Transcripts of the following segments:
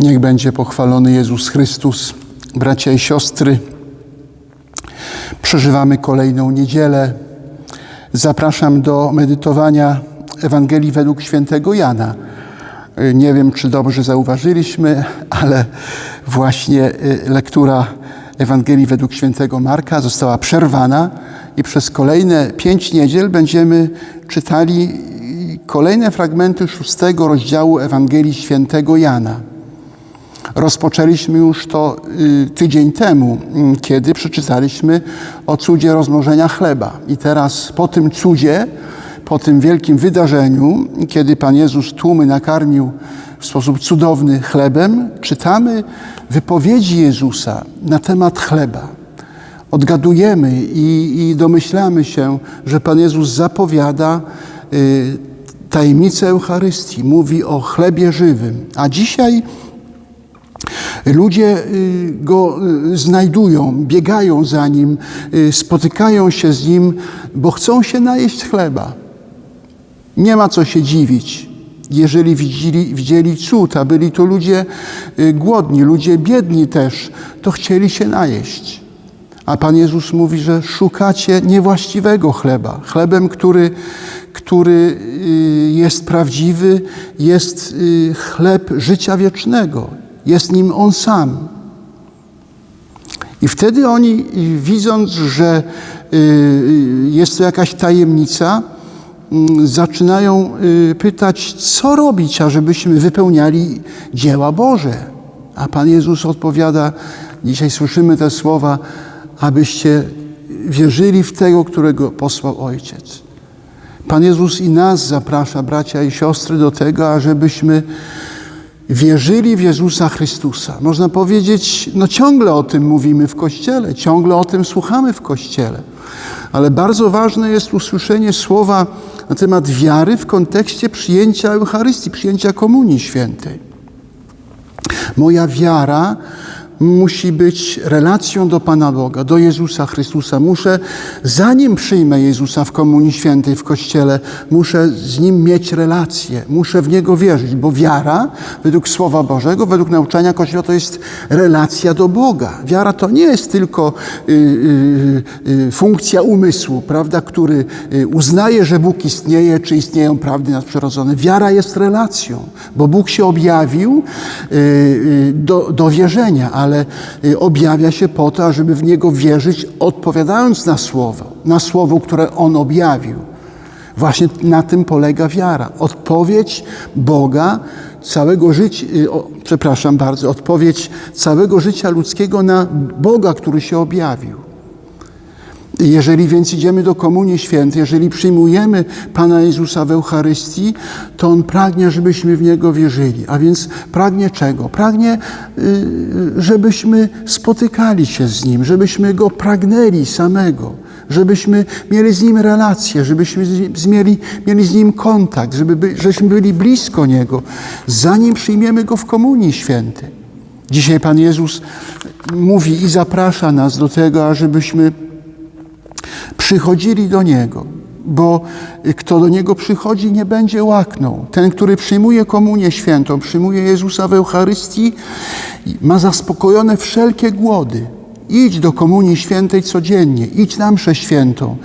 Niech będzie pochwalony Jezus Chrystus. Bracia i siostry, przeżywamy kolejną niedzielę. Zapraszam do medytowania Ewangelii według świętego Jana. Nie wiem, czy dobrze zauważyliśmy, ale właśnie y, lektura Ewangelii według świętego Marka została przerwana i przez kolejne pięć niedziel będziemy czytali kolejne fragmenty szóstego rozdziału Ewangelii świętego Jana. Rozpoczęliśmy już to y, tydzień temu, y, kiedy przeczytaliśmy o cudzie rozmnożenia chleba. I teraz po tym cudzie, po tym wielkim wydarzeniu, kiedy Pan Jezus tłumy nakarmił w sposób cudowny chlebem, czytamy wypowiedzi Jezusa na temat chleba. Odgadujemy i, i domyślamy się, że Pan Jezus zapowiada y, tajemnicę Eucharystii, mówi o chlebie żywym. A dzisiaj Ludzie y, go y, znajdują, biegają za nim, y, spotykają się z nim, bo chcą się najeść chleba. Nie ma co się dziwić. Jeżeli widzieli, widzieli cud, a byli to ludzie głodni, ludzie biedni też, to chcieli się najeść. A Pan Jezus mówi, że szukacie niewłaściwego chleba. Chlebem, który, który jest prawdziwy, jest chleb życia wiecznego. Jest nim On sam. I wtedy oni, widząc, że jest to jakaś tajemnica, zaczynają pytać, co robić, ażebyśmy wypełniali dzieła Boże. A Pan Jezus odpowiada, dzisiaj słyszymy te słowa, abyście wierzyli w tego, którego posłał Ojciec. Pan Jezus i nas zaprasza, bracia i siostry, do tego, ażebyśmy wierzyli w Jezusa Chrystusa. Można powiedzieć, no ciągle o tym mówimy w Kościele, ciągle o tym słuchamy w Kościele. Ale bardzo ważne jest usłyszenie słowa na temat wiary w kontekście przyjęcia Eucharystii, przyjęcia Komunii Świętej. Moja wiara musi być relacją do Pana Boga, do Jezusa Chrystusa. Muszę, zanim przyjmę Jezusa w Komunii Świętej w Kościele, muszę z Nim mieć relację, muszę w Niego wierzyć, bo wiara, według Słowa Bożego, według nauczania Kościoła, to jest relacja do Boga. Wiara to nie jest tylko y, y, y, funkcja umysłu, prawda, który y, uznaje, że Bóg istnieje, czy istnieją prawdy nadprzyrodzone. Wiara jest relacją, bo Bóg się objawił y, y, do, do wierzenia, ale ale y, objawia się po to, ażeby w Niego wierzyć, odpowiadając na Słowo, na Słowo, które On objawił. Właśnie na tym polega wiara. Odpowiedź Boga całego życia, y, przepraszam bardzo, odpowiedź całego życia ludzkiego na Boga, który się objawił. Jeżeli więc idziemy do Komunii Świętej, jeżeli przyjmujemy Pana Jezusa w Eucharystii, to On pragnie, żebyśmy w Niego wierzyli. A więc pragnie czego? Pragnie, y, żebyśmy spotykali się z Nim, żebyśmy Go pragnęli samego, żebyśmy mieli z Nim relację, żebyśmy mieli, mieli z Nim kontakt, żeby, żebyśmy byli blisko Niego, zanim przyjmiemy Go w Komunii Świętej. Dzisiaj Pan Jezus mówi i zaprasza nas do tego, ażebyśmy przychodzili do Niego, bo kto do Niego przychodzi, nie będzie łaknął. Ten, który przyjmuje komunię świętą, przyjmuje Jezusa w Eucharystii, ma zaspokojone wszelkie głody. Idź do Komunii Świętej codziennie, idź na mszę świętą.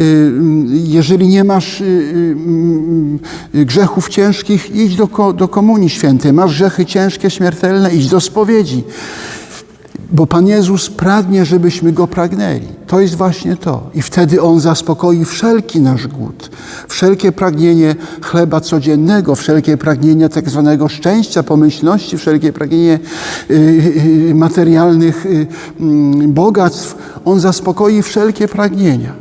Y, jeżeli nie masz y, y, grzechów ciężkich, idź do, do Komunii Świętej. Masz grzechy ciężkie, śmiertelne, idź do spowiedzi. Bo Pan Jezus pragnie, żebyśmy Go pragnęli. To jest właśnie to. I wtedy On zaspokoi wszelki nasz głód, wszelkie pragnienie chleba codziennego, wszelkie pragnienia tak zwanego szczęścia, pomyślności, wszelkie pragnienie y, y, materialnych y, mm, bogactw. On zaspokoi wszelkie pragnienia.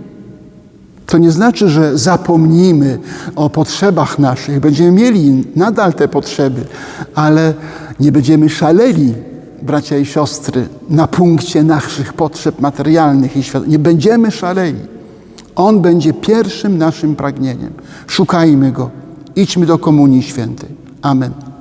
To nie znaczy, że zapomnimy o potrzebach naszych. Będziemy mieli nadal te potrzeby, ale nie będziemy szaleli bracia i siostry, na punkcie naszych potrzeb materialnych i świata. Nie będziemy szaleli. On będzie pierwszym naszym pragnieniem. Szukajmy Go. Idźmy do Komunii Świętej. Amen.